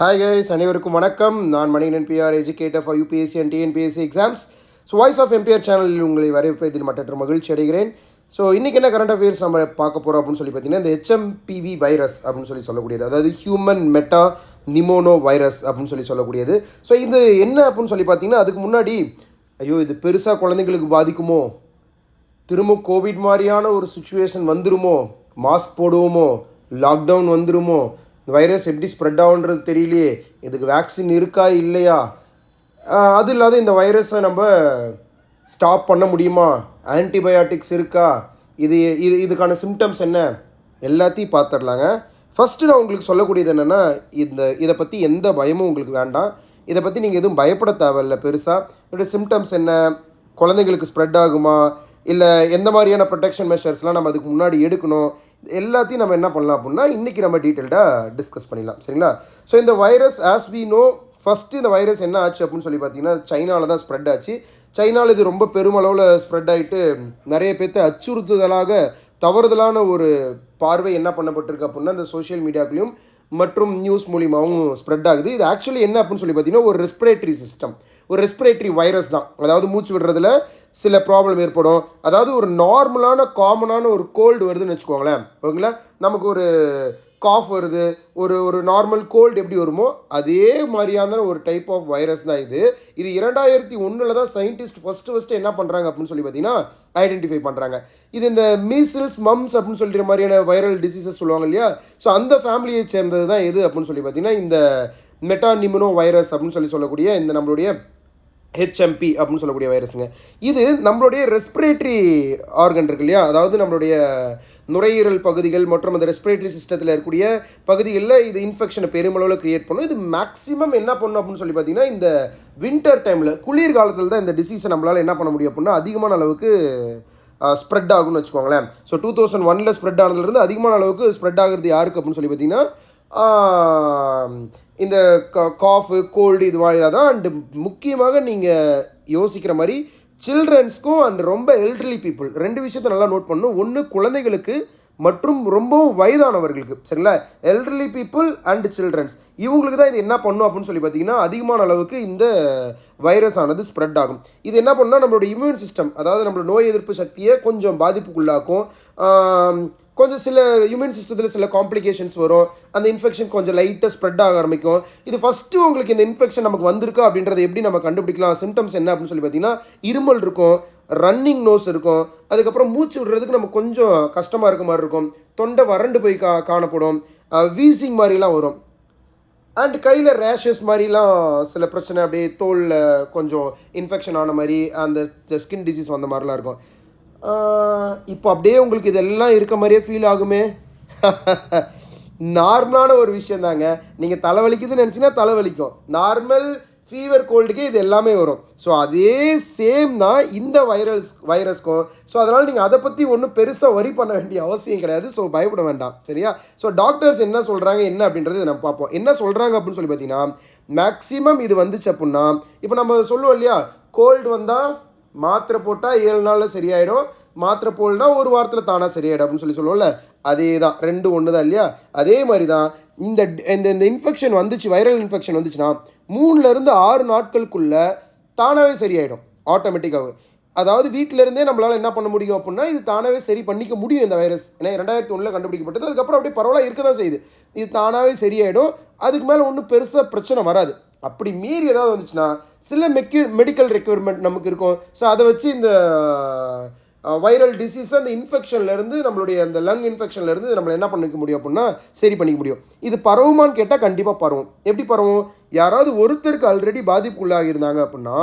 Hi guys அனைவருக்கும் வணக்கம். நான் Manikandan PR educator for UPSC and TNPSC exams so voice of MPR சேனலில் உங்களை வரவேற்பதில் மற்ற மகிழ்ச்சி அடைகிறேன். ஸோ இன்றைக்கி என்ன கரண்ட் அஃபேர்ஸ் நம்ம பார்க்க போகிறோம் அப்படின்னு சொல்லி பார்த்தீங்கன்னா இந்த ஹெச்எம்பிவி வைரஸ் அப்படின்னு சொல்லி சொல்லக்கூடியது. அதாவது ஹியூமன் மெட்டா நிமோனோ வைரஸ் அப்படின்னு சொல்லி சொல்லக்கூடியது. ஸோ இது என்ன அப்படின்னு சொல்லி பார்த்தீங்கன்னா அதுக்கு முன்னாடி ஐயோ இது பெருசாக குழந்தைங்களுக்கு பாதிக்குமோ? திரும்ப கோவிட் மாதிரியான ஒரு சுச்சுவேஷன் வந்துருமோ? மாஸ்க் போடுவோமோ? லாக்டவுன் வந்துருமோ? இந்த வைரஸ் எப்படி ஸ்ப்ரெட் ஆகுன்றது தெரியலையே. இதுக்கு வேக்சின் இருக்கா இல்லையா? அது இல்லாத இந்த வைரஸை நம்ம ஸ்டாப் பண்ண முடியுமா? ஆன்டிபயாட்டிக்ஸ் இருக்கா? இது இது இதுக்கான சிம்டம்ஸ் என்ன? எல்லாத்தையும் பார்த்துடலாங்க. ஃபஸ்ட்டு நான் உங்களுக்கு சொல்லக்கூடியது என்னென்னா இந்த இதை பற்றி எந்த பயமும் உங்களுக்கு வேண்டாம். இதை பற்றி நீங்கள் எதுவும் பயப்பட தேவையில்ல பெருசாக இதோட சிம்டம்ஸ் என்ன? குழந்தைங்களுக்கு ஸ்ப்ரெட் ஆகுமா? இல்லை எந்த மாதிரியான ப்ரொடெக்ஷன் மெஷர்ஸ்லாம் நம்ம அதுக்கு முன்னாடி எடுக்கணும்? எல்லாத்தையும் நம்ம என்ன பண்ணலாம் அப்படின்னா இன்றைக்கி நம்ம டீட்டெயில்டாக டிஸ்கஸ் பண்ணிடலாம். சரிங்களா? ஸோ இந்த virus as we know first இந்த வைரஸ் என்ன ஆச்சு அப்படின்னு சொல்லி பார்த்தீங்கன்னா சைனாவில் தான் ஸ்ப்ரெட் ஆச்சு. சைனாவில் இது ரொம்ப பெருமளவில் ஸ்ப்ரெட் ஆகிட்டு நிறைய பேர்த்த அச்சுறுத்துதலாக தவறுதலான ஒரு பார்வை என்ன பண்ணப்பட்டிருக்கு அப்படின்னா இந்த சோஷியல் மீடியாக்குள்ளேயும் மற்றும் நியூஸ் மூலியமாகவும் ஸ்ப்ரெட் ஆகுது. இது ஆக்சுவலி என்ன அப்படின்னு சொல்லி பார்த்தீங்கன்னா ஒரு ரெஸ்பிரேட்டரி சிஸ்டம் ஒரு ரெஸ்பிரேட்டரி வைரஸ் தான். அதாவது மூச்சு விடுறதுல சில ப்ராப்ளம் ஏற்படும். அதாவது ஒரு நார்மலான காமனான ஒரு கோல்டு வருதுன்னு வச்சுக்கோங்களேன். ஓகேங்களா? நமக்கு ஒரு காஃப் வருது. ஒரு ஒரு நார்மல் கோல்டு எப்படி வருமோ அதே மாதிரியான ஒரு டைப் ஆஃப் வைரஸ் தான் இது. இது இரண்டாயிரத்தி ஒன்றில் தான் சயின்டிஸ்ட் ஃபஸ்ட்டு ஃபஸ்ட்டு என்ன பண்ணுறாங்க அப்படின்னு சொல்லி பார்த்தீங்கன்னா ஐடென்டிஃபை பண்ணுறாங்க இது இந்த மீசில்ஸ் மம்ஸ் அப்படின்னு சொல்லிற மாதிரியான வைரல் டிசீசஸ் சொல்லுவாங்க இல்லையா? ஸோ அந்த ஃபேமிலியை சேர்ந்தது தான் எது அப்படின்னு சொல்லி பார்த்தீங்கன்னா இந்த மெட்டானிமினோ வைரஸ் அப்படின்னு சொல்லி சொல்லக்கூடிய இந்த நம்மளுடைய ஹெச்எம்பி அப்படின்னு சொல்லக்கூடிய வைரஸுங்க. இது நம்மளுடைய ரெஸ்பிரேட்டரி ஆர்கன் இருக்கு இல்லையா? அதாவது நம்மளுடைய நுரையீரல் பகுதிகள் மற்றும் அந்த ரெஸ்பிரேட்டரி சிஸ்டத்தில் இருக்கக்கூடிய பகுதிகளில் இது இன்ஃபெக்ஷனை பெருமளவில் க்ரியேட் பண்ணும். இது மேக்ஸிமம் என்ன பண்ணும் அப்படின்னு சொல்லி பார்த்தீங்கன்னா இந்த வின்டர் டைமில் குளிர் காலத்தில் தான் இந்த டிசீஸை நம்மளால் என்ன பண்ண முடியும் அப்படின்னா அதிகமான அளவுக்கு ஸ்ப்ரெட் ஆகும்னு வச்சுக்கோங்களேன். ஸோ டூ தௌசண்ட் ஒனில் ஸ்ப்ரெட் ஆனதுலேருந்து அதிகமான அளவுக்கு ஸ்ப்ரெட் ஆகிறது யாருக்கு அப்படின்னு சொல்லி பார்த்தீங்கன்னா இந்த காஃபு கோல்டு இது மாதிரியாக தான். அண்டு முக்கியமாக நீங்கள் யோசிக்கிற மாதிரி சில்ட்ரன்ஸ்க்கும் அண்ட் ரொம்ப எல்டர்லி பீப்புள் ரெண்டு விஷயத்த நல்லா நோட் பண்ணணும். ஒன்று குழந்தைகளுக்கு மற்றும் ரொம்பவும் வயதானவர்களுக்கு. சரிங்களா? எல்டர்லி பீப்புள் அண்ட் சில்ட்ரன்ஸ் இவங்களுக்கு தான் இது என்ன பண்ணும் அப்படின்னு சொல்லி பார்த்தீங்கன்னா அதிகமான அளவுக்கு இந்த வைரஸ் ஆனது ஸ்ப்ரெட் ஆகும். இது என்ன பண்ணுன்னா நம்மளோட இம்யூன் சிஸ்டம் அதாவது நம்மளோட நோய் எதிர்ப்பு சக்தியை கொஞ்சம் பாதிப்புக்குள்ளாக்கும். கொஞ்சம் சில ஹியூமன் சிஸ்டத்தில் சில காம்ப்ளிகேஷன்ஸ் வரும். அந்த இன்ஃபெக்ஷன் கொஞ்சம் லைட்டாக ஸ்ப்ரெட் ஆக ஆரம்பிக்கும். இது ஃபஸ்ட்டு உங்களுக்கு இந்த இன்ஃபெக்ஷன் நமக்கு வந்திருக்கா அப்படின்றத எப்படி நம்ம கண்டுபிடிக்கலாம்? சிம்டம்ஸ் என்ன அப்படின்னு சொல்லி பார்த்தீங்கன்னா இருமல் இருக்கும் ரன்னிங் நோஸ் இருக்கும் அதுக்கப்புறம் மூச்சு விடுறதுக்கு நம்ம கொஞ்சம் கஷ்டமாக இருக்க மாதிரி இருக்கும். தொண்டை வறண்டு போய் கா காணப்படும் வீசிங் மாதிரிலாம் வரும். அண்ட் கையில் ரேஷஸ் மாதிரிலாம் சில பிரச்சனை அப்படியே தோலில் கொஞ்சம் இன்ஃபெக்ஷன் ஆன மாதிரி அந்த ஸ்கின் டிசீஸ் வந்த மாதிரிலாம் இருக்கும். இப்போ அப்படியே உங்களுக்கு இதெல்லாம் இருக்க மாதிரியே ஃபீல் ஆகுமே? நார்மலான ஒரு விஷயம் தாங்க. நீங்கள் தலைவலிக்குதுன்னு நினச்சிங்கன்னா தலைவலிக்கும். நார்மல் ஃபீவர் கோல்டுக்கே இது எல்லாமே வரும். ஸோ அதே சேம் தான் இந்த வைரஸ் வைரஸ்க்கும் ஸோ அதனால் நீங்கள் அதை பற்றி ஒன்றும் பெருசாக வரி பண்ண வேண்டிய அவசியம் கிடையாது. ஸோ பயப்பட வேண்டாம். சரியா? ஸோ டாக்டர்ஸ் என்ன சொல்கிறாங்க என்ன அப்படின்றது நம்ம பார்ப்போம். என்ன சொல்கிறாங்க அப்படின்னு சொல்லி பார்த்தீங்கன்னா மேக்ஸிமம் இது வந்துச்சு அப்படின்னா இப்போ நம்ம சொல்லுவோம் இல்லையா? கோல்டு வந்தால் மாத்திரை போட்டால் ஏழு நாளில் சரியாயிடும். மாத்திரை போல்னா ஒரு வாரத்தில் தானாக சரியாயிடும் அப்படின்னு சொல்லி சொல்லுவோம்ல. அதே தான் ரெண்டு ஒன்று தான் இல்லையா? அதே மாதிரி தான் இந்த இந்த இந்த இன்ஃபெக்ஷன் வந்துச்சு வைரல் இன்ஃபெக்ஷன் வந்துச்சுன்னா மூணுலேருந்து ஆறு நாட்களுக்குள்ளே தானாகவே சரியாயிடும். ஆட்டோமேட்டிக்காக அதாவது வீட்டிலேருந்தே நம்மளால் என்ன பண்ண முடியும் அப்படின்னா இது தானாகவே சரி பண்ணிக்க முடியும் இந்த வைரஸ் ஏன்னா ரெண்டாயிரத்தி ஒன்றில் கண்டுபிடிக்கப்பட்டது. அதுக்கப்புறம் அப்படியே பரவாயில்ல இருக்க தான் செய்யுது. இது தானாகவே சரியாயிடும். அதுக்கு மேலே ஒன்றும் பெருசாக பிரச்சனை வராது. அப்படி மீறி ஏதாவது வந்துச்சுன்னா சில மெக்யூ மெடிக்கல் ரெக்யூர்மெண்ட் நமக்கு இருக்கும். ஸோ அதை வச்சு இந்த வைரல் டிசீஸ் அந்த இன்ஃபெக்ஷன்லேருந்து நம்மளுடைய அந்த லங் இன்ஃபெக்ஷன்லேருந்து நம்மளை என்ன பண்ணிக்க முடியும் அப்படின்னா சரி பண்ணிக்க முடியும். இது பரவுமான்னு கேட்டால் கண்டிப்பாக பரவும். எப்படி பரவும்? யாராவது ஒருத்தருக்கு ஆல்ரெடி பாதிப்புக்குள்ளாகியிருந்தாங்க அப்படின்னா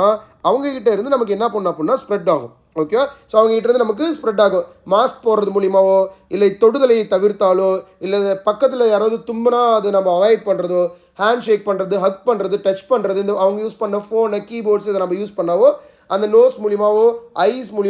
அவங்ககிட்ட இருந்து நமக்கு என்ன பண்ணும் அப்படின்னா ஸ்ப்ரெட் ஆகும். ஓகே ஸோ அவங்ககிட்ட இருந்து நமக்கு ஸ்ப்ரெட் ஆகும். மாஸ்க் போடுறது மூலியமாவோ இல்லை தொடுதலை தவிர்த்தாலோ இல்லை பக்கத்தில் யாராவது தும்புனா அதை நம்ம அவாய்ட் பண்ணுறதோ ஹேண்ட் ஷேக் பண்ணுறது ஹக் பண்ணுறது டச் பண்ணுறது இந்த அவங்க யூஸ் பண்ண ஃபோனு கீபோர்ட்ஸ் இதை நம்ம யூஸ் பண்ணாவோ அந்த நோஸ் மூலியமாவோ ஐஸ் மூலியமாக